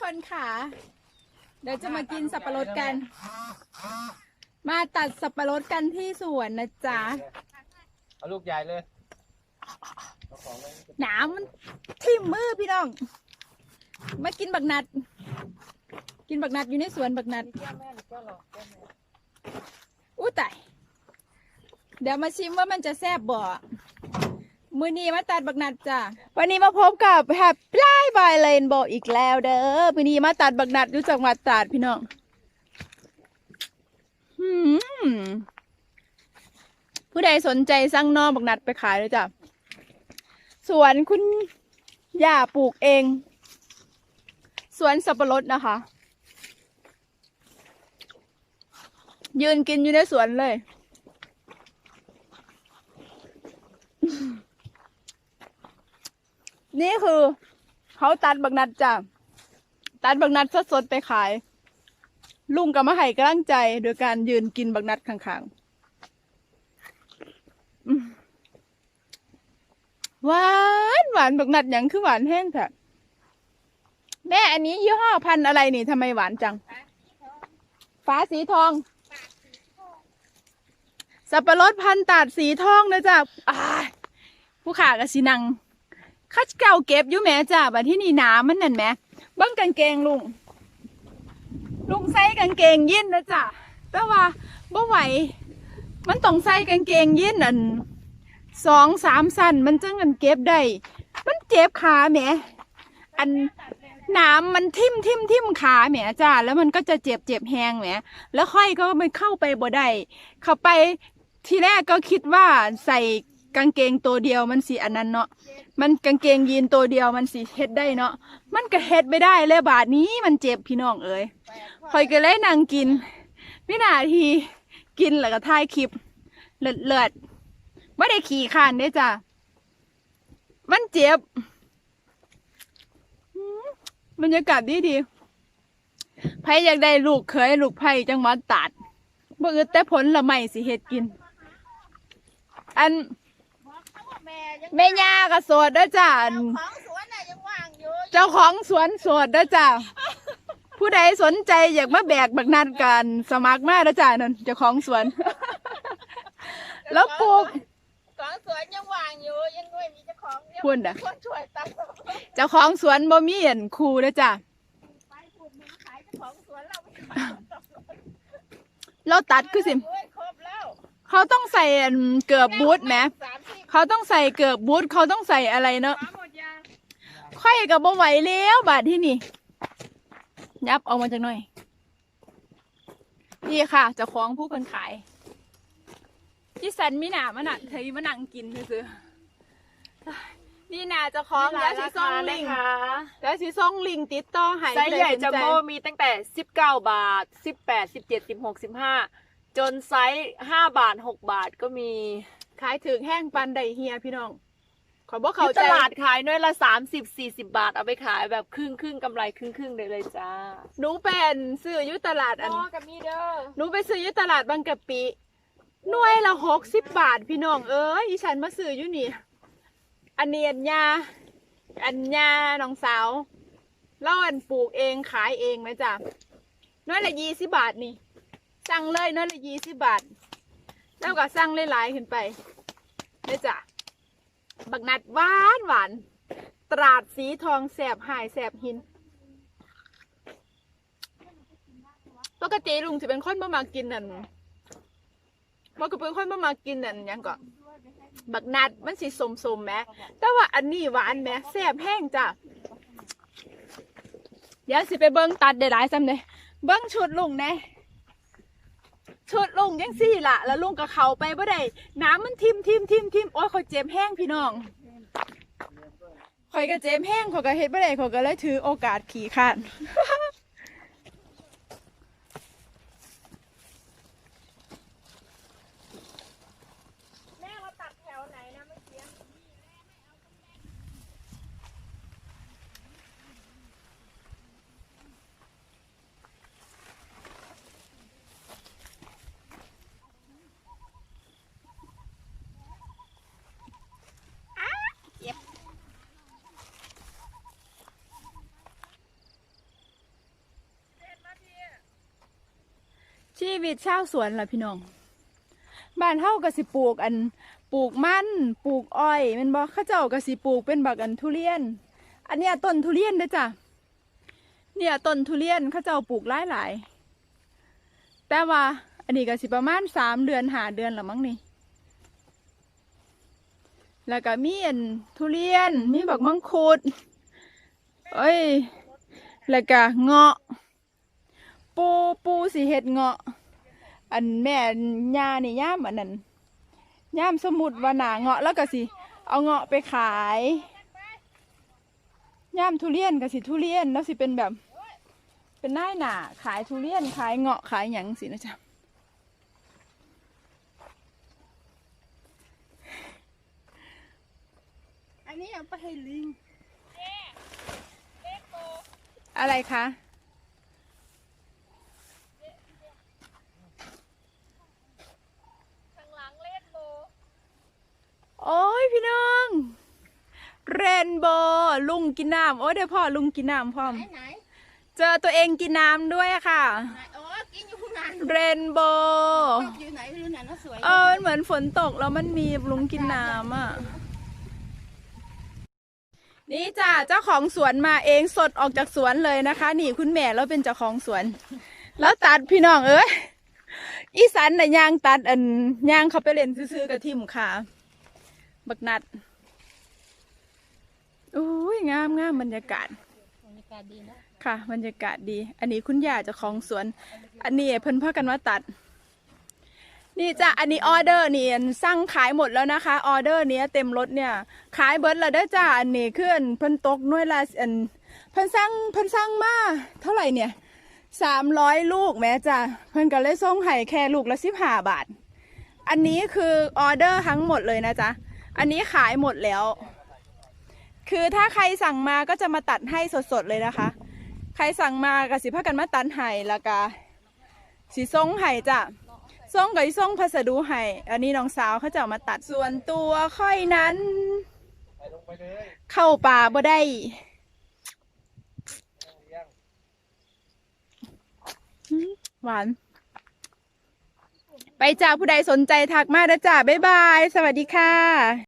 คนค่ะ เดี๋ยวจะมากินสับปะรดกัน มาตัดสับปะรดกันที่สวนนะจ๊ะ เอาลูกใหญ่เลยเอาของเลยหนามมันทิ่มมือพี่น้อง มากินบักนัด กินบักนัดอยู่ในสวนบักนัดอู้ตายเดี๋ยวมาชิมว่ามันจะแซ่บบ่ มือนี้มาตัดบักนัดจ้ะวันนี้มาพบกับแฮปปี้บายเลนโบอีกแล้วเด้อมือนี้มาตัดบักนัดอยู่จังหวัดตราดพี่น้องหืมผู้ใดสนใจสั่งนอบักนัดไปขายเลยจ้ะสวนคุณย่าปลูกเอง สวนสับปะรดนะคะ ยืนกินอยู่ในสวนเลย นี่คือเขาตัดบักนัดจ้ะตัดบักนัดสดๆไปขาย ลุงกับมาให้กลังใจ โดยการยืนกินบักนัดข้างๆหวานหวานบักนัดหยังคือหวานแห้งแท้แม่อันนี้ยี่ห้อพันธุ์อะไรนี่ทำไมหวานจัง ฟ้าสีทอง สับปะรดพันธุ์ตัดสีทองนะจ๊ะผู้ขากะสินัง ข้าเก่าเก็บอยู่แหม่จ้าบัดที่นี่หนามันนั่นแหม่เบิ้งกางเกงลุง ลุงใส่กางเกงยีนนะจ้ะแต่ว่าบ่ไหว มันต้องใส่กางเกงยีนอันสองสามสั้นมันจังกันเก็บได้ มันเจ็บขาแหม่อันน้ำมันทิ่มทิ่มทิ่มขาแหม่จ้าแล้วมันก็จะเจ็บเจ็บแหงแหม่แล้วค่อยก็ไม่เข้าไปบ่ได้เข้าไปทีแรกก็คิดว่าใส่ กางเกงตัวเดียวมันสีอันนั้นเนาะมันกางเกงยีนตัวเดียวมันสิเฮ็ดได้เนาะมันก็เฮ็ดไม่ได้เลยบาทนี้มันเจ็บพี่น้องเอ้ยคอยก็เลยนั่งกินวินาทีกินแล้วก็ถ่ายคลิปเลิศเลิศไม่ได้ขี่ขานเด้จ้ะมันเจ็บอืมบรรยากาศดีดีไผอยากได้ลูกเคยลูกไผ่จังหวัดตาดบ่อึดแต่ผลละไม่สิเฮ็ดกิน อัน ม่ยังแม่ย่าก็โสดเด้อจ้ะอันของสวนน่ะยังว่างอยู่เจ้าของสวนโสดเด้อจ้าผู้ใดสนใจอยากมาแบกบักนัดกันสมัครมาเด้อจ้านั่นเจ้าของสวน แล้วปลูก ของสวนยังว่างอยู่ยังไม่มีเจ้าของยังพุ่นน่ะ คนช่วยตัดเจ้าของสวนบ่มีเห็นครูเด้อจ้าไปพูดมึงขายเจ้าของสวนเราไม่เราตัดคือสิโอ้ยครบแล้วเขาต้องใส่อันเกือบบูทแหม สามสิบ เขาต้องใส่เกือบบูทเขาต้องใส่อะไรเนาะฟ้าหมดยางค่กับบ่ไหวแล้วบาดที่นี่ ยับออกมาจากหน่อย นี่ค่ะเจ้าของผู้คนขายที่สันมีหนามันอะเธอมานั่งกินซื้อนี่นาเจ้าของแล้วสิส่งลิงแล้วสิส่งลิงติดต่อให้ไซส์ใหญ่ผู้ดสนจัมโบ้มีตั้งแต่ 19 บาท 18 17 16 15 จนไซส์ 5 บาท 6 บาทก็มี ขายถึงแห้งปันไดเฮียพี่น้องขอบอกเขาเขาตใจลาดขายน้อยละ30 40บาทเอาไปขายแบบครึ่งครึ่งๆกำไรครึ่งครึ่งๆได้เลยจ้าหนูเป็นซื้ออยุตลาดอันพ่อกับมีเด้อหนูไปซื้ออยุตลาดบางกะปิหน่วยละหกสิบบาทพี่น้องเอ้ยอีฉันมาซื้ออยู่นี่ อันเนียนยาอันยาน้องสาวเล่าอันปลูกเองขายเองนะจ๊ะหน้อยละยี่สิบบาทนี่สั่งเลยหน้อยละยี่สิบบาท แล้วก็สั่งหลายๆขึ้นไปนะจ๊ะบักนัดหวานหวานตราดสีทองแสบหายแสบหิน ปกติลุงจะเป็นคนบ่มากินนั่นมันก็เป็นคนบ่มากินนั่นยังก็บักนัดมันสิสมสมแหมแต่ว่าอันนี้หวานแหมแซ่บแห้งจ้ะเดี๋ยวสิไปเบิ้งตัดได้หลายซ้ำเลยเบิ้งชุดลุงแน่ ชุดลุงยังสี่ละแล้วลุงกับเขาไปบ่ได้น้ำมันทิมทิมทิมทิมโอ้ยข่อยเจ็บแห้งพี่น้องข่อยก็เจ็บแห้งข่อยก็เฮ็ดบ่ได้ข่อยก็เลยถือโอกาสขี่ข้าน แม่เราตัดแถวไหนนะเมื่อกี้ น ชีวิตชาวสวนล่ะพี่น้อง บ้านเฮาก็สิปลูกอันปลูกมันปลูกอ้อยมันบ่เข้าเจ้าก็สิปลูกเป็นบักอันทุเรียน อันเนี้ยต้นทุเรียนเด้อจ้ะเนี่ยต้นทุเรียนข้าเจ้าปลูกหลายหลายแต่ว่าอันนี้ก็สิประมาณสามเดือนหาเดือนละมั้งนี่ แล้วก็มีอันทุเรียนมีบักมังคุดเอ้ย แล้วก็เงาะ ปูปูสิเฮ็ดเงาะ อันแม่ย่านี่ย่ามอันนั้นย่ามสมุดว่าหนาเงาะแล้วก็สิ เอาเงาะไปขายย่ามทุเรียนก็สิทุเรียนแล้วสิเป็นแบบ เป็นนายหนาขายทุเรียนขายเงาะขายหยังสินะจ๊ะอันนี้เอาไปให้ลิงอะไรคะ ข้างหลังเล่นโบ โอ้ยพี่น้องเรนโบว์ลุงกินน้ำโอ้ยเดี๋ยวพ่อลุงกินน้ำพร้อมไหนเจอตัวเองกินน้ำด้วยอะค่ะไหนโอ้กินอยู่ข้างหลังเรนโบว์ อยู่ไหนไม่รู้น่ะน่าสวยเออ มันเหมือนฝนตกแล้วมันมีลุงกินน้ำอะ นี่จ้ะเจ้าของสวนมาเองสดออกจากสวนเลยนะคะ นี่คุณแม่เราเป็นเจ้าของสวน แล้วตัดพี่น้องเอ้ยอีสันน่ะยางตัดอันยางเขาไปเล่นซื้อๆกับทิมค่ะ บักนัดโอ้ยงามงามบรรยากาศบรรยากาศดีนะค่ะ บรรยากาศดี อันนี้คุณย่าเจ้าของสวน อันนี้เพิ่นพากันว่าตัด นี่จ้ะอันนี้ออเดอร์นี่อันสั่งขายหมดแล้วนะคะ ออเดอร์เนี้ยเต็มรถเนี่ย ขายเบิร์ดแล้วเด้อจ้าอันนี้คืออันเพิ่นตกหน่วยละอันเพิ่นสั่งเพิ่นสั่งมาเท่าไหร่เนี่ยสามร้อยลูกแม่จ้ะเพิ่นก็เลยส่งให้แค่ลูกละสิบห้าบาท อันนี้คือออเดอร์ทั้งหมดเลยนะจ๊ะ อันนี้ขายหมดแล้ว คือถ้าใครสั่งมาก็จะมาตัดให้สดๆเลยนะคะ ใครสั่งมาก็สิพากันมาตัดให้แล้วก็สิส่งให้จ้ะส่งกับส่งพัสดุให้อันนี้น้องสาวเขาจะเอามาตัดส่วนตัวค่อยนั้น เข้าป่าบ่ได้หวาน ไปจ้าผู้ใดสนใจทักมาเด้อจ้า บ๊ายบาย สวัสดีค่ะ